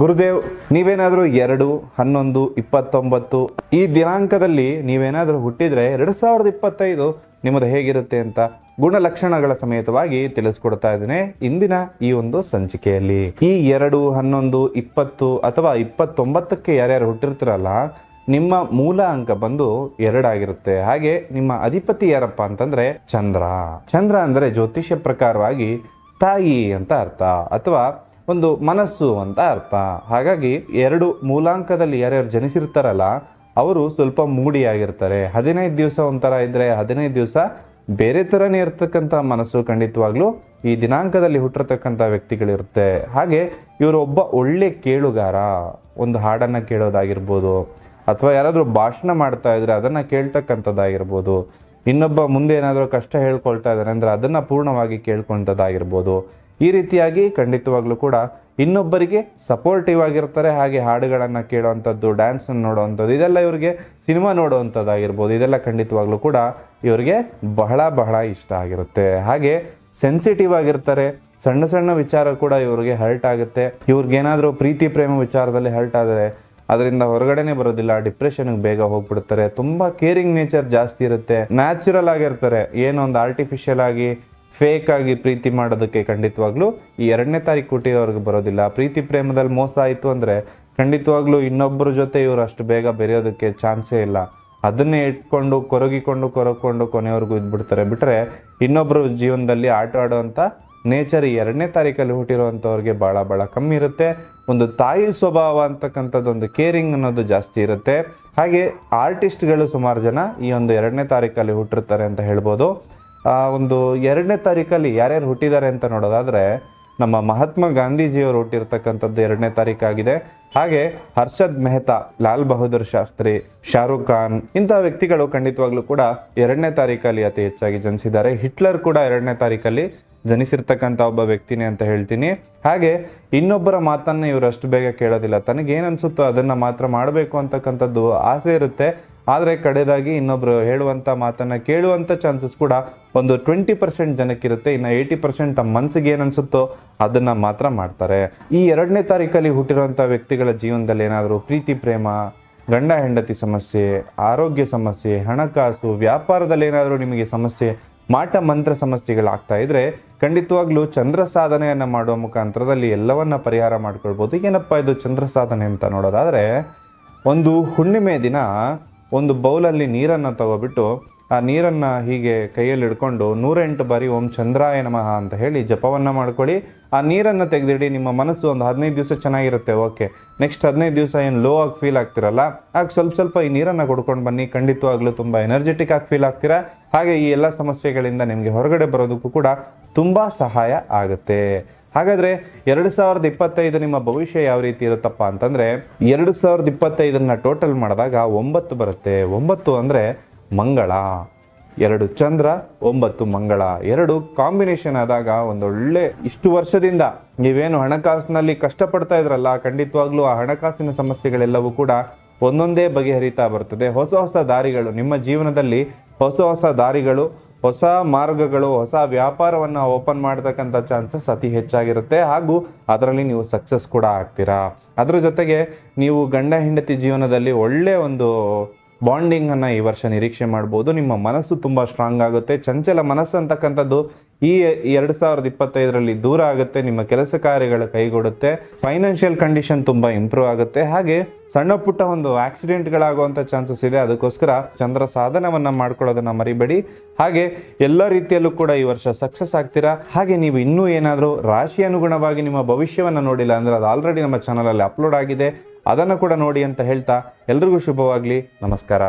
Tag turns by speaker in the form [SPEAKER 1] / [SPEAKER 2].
[SPEAKER 1] ಗುರುದೇವ್, ನೀವೇನಾದರೂ ಎರಡು, ಹನ್ನೊಂದು, ಇಪ್ಪತ್ತೊಂಬತ್ತು, ಈ ದಿನಾಂಕದಲ್ಲಿ ನೀವೇನಾದರೂ ಹುಟ್ಟಿದರೆ ಎರಡು ಸಾವಿರದ ಇಪ್ಪತ್ತೈದು ನಿಮ್ಮದು ಹೇಗಿರುತ್ತೆ ಅಂತ ಗುಣಲಕ್ಷಣಗಳ ಸಮೇತವಾಗಿ ತಿಳಿಸ್ಕೊಡ್ತಾ ಇದ್ದೇನೆ ಇಂದಿನ ಈ ಒಂದು ಸಂಚಿಕೆಯಲ್ಲಿ. ಈ ಎರಡು, ಹನ್ನೊಂದು, ಇಪ್ಪತ್ತು ಅಥವಾ ಇಪ್ಪತ್ತೊಂಬತ್ತಕ್ಕೆ ಯಾರ್ಯಾರು ಹುಟ್ಟಿರ್ತೀರಲ್ಲ, ನಿಮ್ಮ ಮೂಲ ಅಂಕ ಬಂದು ಎರಡಾಗಿರುತ್ತೆ. ಹಾಗೆ ನಿಮ್ಮ ಅಧಿಪತಿ ಯಾರಪ್ಪ ಅಂತಂದ್ರೆ ಚಂದ್ರ. ಚಂದ್ರ ಅಂದ್ರೆ ಜ್ಯೋತಿಷ್ಯ ಪ್ರಕಾರವಾಗಿ ತಾಯಿ ಅಂತ ಅರ್ಥ. ಅಥವಾ ಒಂದು ಮನಸ್ಸು ಅಂತ ಅರ್ಥ. ಹಾಗಾಗಿ ಎರಡು ಮೂಲಾಂಕದಲ್ಲಿ ಯಾರ್ಯಾರು ಜನಿಸಿರ್ತಾರಲ್ಲ, ಅವರು ಸ್ವಲ್ಪ ಮೂಡಿಯಾಗಿರ್ತಾರೆ ಹದಿನೈದು ದಿವಸ ಒಂಥರ ಇದ್ದರೆ ಹದಿನೈದು ದಿವಸ ಬೇರೆ ಥರನೇ ಇರ್ತಕ್ಕಂಥ ಮನಸ್ಸು ಖಂಡಿತವಾಗ್ಲೂ ಈ ದಿನಾಂಕದಲ್ಲಿ ಹುಟ್ಟಿರ್ತಕ್ಕಂಥ ವ್ಯಕ್ತಿಗಳಿರುತ್ತೆ. ಹಾಗೆ ಇವರು ಒಬ್ಬ ಒಳ್ಳೆ ಕೇಳುಗಾರ, ಒಂದು ಹಾಡನ್ನು ಕೇಳೋದಾಗಿರ್ಬೋದು, ಅಥವಾ ಯಾರಾದರೂ ಭಾಷಣ ಮಾಡ್ತಾ ಇದ್ರೆ ಅದನ್ನು ಕೇಳ್ತಕ್ಕಂಥದ್ದಾಗಿರ್ಬೋದು, ಇನ್ನೊಬ್ಬ ಮುಂದೆ ಏನಾದರೂ ಕಷ್ಟ ಹೇಳ್ಕೊಳ್ತಾ ಇದ್ದಾರೆ ಅಂದರೆ ಅದನ್ನು ಪೂರ್ಣವಾಗಿ ಕೇಳ್ಕೊಂಥದ್ದಾಗಿರ್ಬೋದು ಈ ರೀತಿಯಾಗಿ ಖಂಡಿತವಾಗ್ಲೂ ಕೂಡ ಇನ್ನೊಬ್ಬರಿಗೆ ಸಪೋರ್ಟಿವ್ ಆಗಿರ್ತಾರೆ. ಹಾಗೆ ಹಾಡುಗಳನ್ನು ಕೇಳುವಂಥದ್ದು ಡ್ಯಾನ್ಸನ್ನು ನೋಡುವಂಥದ್ದು, ಇದೆಲ್ಲ ಇವರಿಗೆ ಸಿನಿಮಾ ನೋಡುವಂಥದ್ದಾಗಿರ್ಬೋದು. ಇದೆಲ್ಲ ಖಂಡಿತವಾಗ್ಲೂ ಕೂಡ ಇವರಿಗೆ ಬಹಳ ಬಹಳ ಇಷ್ಟ ಆಗಿರುತ್ತೆ. ಹಾಗೆ ಸೆನ್ಸಿಟಿವ್ ಆಗಿರ್ತಾರೆ. ಸಣ್ಣ ಸಣ್ಣ ವಿಚಾರ ಕೂಡ ಇವ್ರಿಗೆ ಹರ್ಟ್ ಆಗುತ್ತೆ. ಇವ್ರಿಗೇನಾದರೂ ಪ್ರೀತಿ, ಪ್ರೇಮ ವಿಚಾರದಲ್ಲಿ ಹರ್ಟ್ ಆದರೆ ಅದರಿಂದ ಹೊರಗಡೆನೆ ಬರೋದಿಲ್ಲ. ಡಿಪ್ರೆಷನ್ಗೆ ಬೇಗ ಹೋಗ್ಬಿಡ್ತಾರೆ. ತುಂಬ ಕೇರಿಂಗ್ ನೇಚರ್ ಜಾಸ್ತಿ ಇರುತ್ತೆ. ನ್ಯಾಚುರಲ್ ಆಗಿರ್ತಾರೆ. ಏನೋ ಒಂದು ಆರ್ಟಿಫಿಷಿಯಲ್ ಆಗಿ ಫೇಕ್ ಆಗಿ ಪ್ರೀತಿ ಮಾಡೋದಕ್ಕೆ ಖಂಡಿತವಾಗ್ಲೂ ಈ ಎರಡನೇ ತಾರೀಕು ಹುಟ್ಟಿರೋರ್ಗೆ ಬರೋದಿಲ್ಲ. ಪ್ರೀತಿ ಪ್ರೇಮದಲ್ಲಿ ಮೋಸ ಆಯಿತು ಅಂದರೆ ಖಂಡಿತವಾಗ್ಲೂ ಇನ್ನೊಬ್ಬರ ಜೊತೆ ಇವರು ಅಷ್ಟು ಬೇಗ ಬೆರೆಯೋದಕ್ಕೆ ಚಾನ್ಸೇ ಇಲ್ಲ. ಅದನ್ನೇ ಇಟ್ಕೊಂಡು, ಕೊರಗಿಕೊಂಡು, ಕೊರಕೊಂಡು ಕೊನೆಯವರೆಗೂ ಇದ್ಬಿಡ್ತಾರೆ. ಬಿಟ್ಟರೆ ಇನ್ನೊಬ್ಬರು ಜೀವನದಲ್ಲಿ ಆಟ ಆಡುವಂಥ ನೇಚರ್ ಎರಡನೇ ತಾರೀಕಲ್ಲಿ ಹುಟ್ಟಿರುವಂಥವ್ರಿಗೆ ಭಾಳ ಭಾಳ ಕಮ್ಮಿ ಇರುತ್ತೆ. ಒಂದು ತಾಯಿ ಸ್ವಭಾವ ಅಂತಕ್ಕಂಥದ್ದು ಒಂದು ಕೇರಿಂಗ್ ಅನ್ನೋದು ಜಾಸ್ತಿ ಇರುತ್ತೆ. ಹಾಗೆ ಆರ್ಟಿಸ್ಟ್ಗಳು ಸುಮಾರು ಜನ ಈ ಒಂದು ಎರಡನೇ ತಾರೀಕಲ್ಲಿ ಹುಟ್ಟಿರ್ತಾರೆ ಅಂತ ಹೇಳ್ಬೋದು. ಒಂದು ಎರಡನೇ ತಾರೀಕಲ್ಲಿ ಯಾರ್ಯಾರು ಹುಟ್ಟಿದ್ದಾರೆ ಅಂತ ನೋಡೋದಾದ್ರೆ ನಮ್ಮ ಮಹಾತ್ಮ ಗಾಂಧೀಜಿಯವರು ಹುಟ್ಟಿರ್ತಕ್ಕಂಥದ್ದು ಎರಡನೇ ತಾರೀಕಾಗಿದೆ ಹಾಗೆ ಹರ್ಷದ್ ಮೆಹ್ತಾ, ಲಾಲ್ ಬಹದ್ದೂರ್ ಶಾಸ್ತ್ರಿ, ಶಾರುಖ್ ಖಾನ್ ಇಂತಹ ವ್ಯಕ್ತಿಗಳು ಖಂಡಿತವಾಗ್ಲೂ ಕೂಡ ಎರಡನೇ ತಾರೀಕಲ್ಲಿ ಅತಿ ಹೆಚ್ಚಾಗಿ ಜನಿಸಿದ್ದಾರೆ. ಹಿಟ್ಲರ್ ಕೂಡ ಎರಡನೇ ತಾರೀಕಲ್ಲಿ ಜನಿಸಿರ್ತಕ್ಕಂಥ ಒಬ್ಬ ವ್ಯಕ್ತಿನೇ ಅಂತ ಹೇಳ್ತೀನಿ. ಹಾಗೆ ಇನ್ನೊಬ್ಬರ ಮಾತನ್ನ ಇವರು ಅಷ್ಟು ಬೇಗ ಕೇಳೋದಿಲ್ಲ. ತನಗೇನು ಅನಿಸುತ್ತೋ ಅದನ್ನು ಮಾತ್ರ ಮಾಡಬೇಕು ಅಂತಕ್ಕಂಥದ್ದು ಆಸೆ ಇರುತ್ತೆ. ಆದರೆ ಕಡೆದಾಗಿ ಇನ್ನೊಬ್ಬರು ಹೇಳುವಂಥ ಮಾತನ್ನು ಕೇಳುವಂಥ ಚಾನ್ಸಸ್ ಕೂಡ ಒಂದು ಟ್ವೆಂಟಿ ಪರ್ಸೆಂಟ್ ಜನಕ್ಕಿರುತ್ತೆ, ಇನ್ನು ಏಯ್ಟಿ ಪರ್ಸೆಂಟ್ ತಮ್ಮ ಮನಸ್ಸಿಗೆ ಏನು ಅನಿಸುತ್ತೋ ಅದನ್ನ ಮಾತ್ರ ಮಾಡ್ತಾರೆ. ಈ ಎರಡನೇ ತಾರೀಕಲ್ಲಿ ಹುಟ್ಟಿರುವಂಥ ವ್ಯಕ್ತಿಗಳ ಜೀವನದಲ್ಲಿ ಏನಾದರೂ ಪ್ರೀತಿ, ಪ್ರೇಮ, ಗಂಡ, ಹೆಂಡತಿ ಸಮಸ್ಯೆ, ಆರೋಗ್ಯ ಸಮಸ್ಯೆ, ಹಣಕಾಸು, ವ್ಯಾಪಾರದಲ್ಲಿ ಏನಾದರೂ ನಿಮಗೆ ಸಮಸ್ಯೆ, ಮಾಟ, ಮಂತ್ರ ಸಮಸ್ಯೆಗಳಾಗ್ತಾ ಇದ್ದರೆ ಖಂಡಿತವಾಗ್ಲೂ ಚಂದ್ರ ಸಾಧನೆಯನ್ನು ಮಾಡುವ ಮುಖಾಂತರದಲ್ಲಿ ಎಲ್ಲವನ್ನ ಪರಿಹಾರ ಮಾಡ್ಕೊಳ್ಬೋದು. ಏನಪ್ಪ ಇದು ಚಂದ್ರ ಸಾಧನೆ ಅಂತ ನೋಡೋದಾದರೆ, ಒಂದು ಹುಣ್ಣಿಮೆ ದಿನ ಒಂದು ಬೌಲಲ್ಲಿ ನೀರನ್ನು ತಗೋಬಿಟ್ಟು ಆ ನೀರನ್ನು ಹೀಗೆ ಕೈಯಲ್ಲಿ ಹಿಡ್ಕೊಂಡು ನೂರೆಂಟು ಬಾರಿ ಓಂ ಚಂದ್ರಾಯ ನಮಃ ಅಂತ ಹೇಳಿ ಜಪವನ್ನು ಮಾಡ್ಕೊಳ್ಳಿ. ಆ ನೀರನ್ನು ತೆಗೆದಿಡಿ, ನಿಮ್ಮ ಮನಸ್ಸು ಒಂದು ಹದಿನೈದು ದಿವಸ ಚೆನ್ನಾಗಿರುತ್ತೆ, ಓಕೆ. ನೆಕ್ಸ್ಟ್ ಹದಿನೈದು ದಿವಸ ಏನು ಲೋ ಆಗಿ ಫೀಲ್ ಆಗ್ತಿರಲ್ಲ, ಆಗ ಸ್ವಲ್ಪ ಸ್ವಲ್ಪ ಈ ನೀರನ್ನು ಕೊಡ್ಕೊಂಡು ಬನ್ನಿ. ಖಂಡಿತವಾಗ್ಲೂ ತುಂಬ ಎನರ್ಜೆಟಿಕ್ ಆಗಿ ಫೀಲ್ ಆಗ್ತೀರಾ. ಹಾಗೆ ಈ ಎಲ್ಲ ಸಮಸ್ಯೆಗಳಿಂದ ನಿಮಗೆ ಹೊರಗಡೆ ಬರೋದಕ್ಕೂ ಕೂಡ ತುಂಬ ಸಹಾಯ ಆಗುತ್ತೆ. ಹಾಗಾದ್ರೆ ಎರಡು ಸಾವಿರದ ಇಪ್ಪತ್ತೈದು ನಿಮ್ಮ ಭವಿಷ್ಯ ಯಾವ ರೀತಿ ಇರುತ್ತಪ್ಪ ಅಂತಂದರೆ ಎರಡು ಸಾವಿರದ ಇಪ್ಪತ್ತೈದನ್ನು ಟೋಟಲ್ ಮಾಡಿದಾಗ ಒಂಬತ್ತು ಬರುತ್ತೆ. ಒಂಬತ್ತು ಅಂದರೆ ಮಂಗಳ, ಎರಡು ಚಂದ್ರ, ಒಂಬತ್ತು ಮಂಗಳ. ಎರಡು ಕಾಂಬಿನೇಷನ್ ಆದಾಗ ಒಂದೊಳ್ಳೆ ಇಷ್ಟು ವರ್ಷದಿಂದ ನೀವೇನು ಹಣಕಾಸಿನಲ್ಲಿ ಕಷ್ಟಪಡ್ತಾ ಇದ್ರಲ್ಲ, ಖಂಡಿತವಾಗ್ಲೂ ಆ ಹಣಕಾಸಿನ ಸಮಸ್ಯೆಗಳೆಲ್ಲವೂ ಕೂಡ ಒಂದೊಂದೇ ಬಗೆಹರಿತಾ ಬರ್ತದೆ. ಹೊಸ ಹೊಸ ದಾರಿಗಳು, ನಿಮ್ಮ ಜೀವನದಲ್ಲಿ ಹೊಸ ಹೊಸ ದಾರಿಗಳು ಹೊಸ ಮಾರ್ಗಗಳು, ಹೊಸ ವ್ಯಾಪಾರವನ್ನು ಓಪನ್ ಮಾಡ್ತಕ್ಕಂಥ ಚಾನ್ಸಸ್ ಅತಿ ಹೆಚ್ಚಾಗಿರುತ್ತೆ ಹಾಗೂ ಅದರಲ್ಲಿ ನೀವು ಸಕ್ಸಸ್ ಕೂಡ ಆಗ್ತೀರಾ? ಅದರ ಜೊತೆಗೆ ನೀವು ಗಂಡ ಹೆಂಡತಿ ಜೀವನದಲ್ಲಿ ಒಳ್ಳೆಯ ಒಂದು ಬಾಂಡಿಂಗ್ ಅನ್ನ ಈ ವರ್ಷ ನಿರೀಕ್ಷೆ ಮಾಡ್ಬೋದು. ನಿಮ್ಮ ಮನಸ್ಸು ತುಂಬಾ ಸ್ಟ್ರಾಂಗ್ ಆಗುತ್ತೆ. ಚಂಚಲ ಮನಸ್ಸು ಅಂತಕ್ಕಂಥದ್ದು ಈ ಎರಡು ಸಾವಿರದ ಇಪ್ಪತ್ತೈದರಲ್ಲಿ ದೂರ ಆಗುತ್ತೆ, ನಿಮ್ಮ ಕೆಲಸ ಕಾರ್ಯಗಳು ಕೈಗೊಡುತ್ತೆ ಫೈನಾನ್ಷಿಯಲ್ ಕಂಡೀಷನ್ ತುಂಬಾ ಇಂಪ್ರೂವ್ ಆಗುತ್ತೆ. ಹಾಗೆ ಸಣ್ಣ ಪುಟ್ಟ ಒಂದು ಆಕ್ಸಿಡೆಂಟ್ಗಳಾಗುವಂಥ ಚಾನ್ಸಸ್ ಇದೆ. ಅದಕ್ಕೋಸ್ಕರ ಚಂದ್ರ ಸಾಧನವನ್ನ ಮಾಡ್ಕೊಳ್ಳೋದನ್ನು ಮರಿಬೇಡಿ. ಹಾಗೆ ಎಲ್ಲ ರೀತಿಯಲ್ಲೂ ಕೂಡ ಈ ವರ್ಷ ಸಕ್ಸಸ್ ಆಗ್ತೀರಾ? ಹಾಗೆ ನೀವು ಇನ್ನೂ ಏನಾದರೂ ರಾಶಿ ಅನುಗುಣವಾಗಿ ನಿಮ್ಮ ಭವಿಷ್ಯವನ್ನ ನೋಡಿಲ್ಲ ಅಂದ್ರೆ ಅದು ಆಲ್ರೆಡಿ ನಮ್ಮ ಚಾನಲಲ್ಲಿ ಅಪ್ಲೋಡ್ ಆಗಿದೆ. ಅದನ್ನು ಕೂಡ ನೋಡಿ ಅಂತ ಹೇಳ್ತಾ ಎಲ್ರಿಗೂ ಶುಭವಾಗಲಿ. ನಮಸ್ಕಾರ.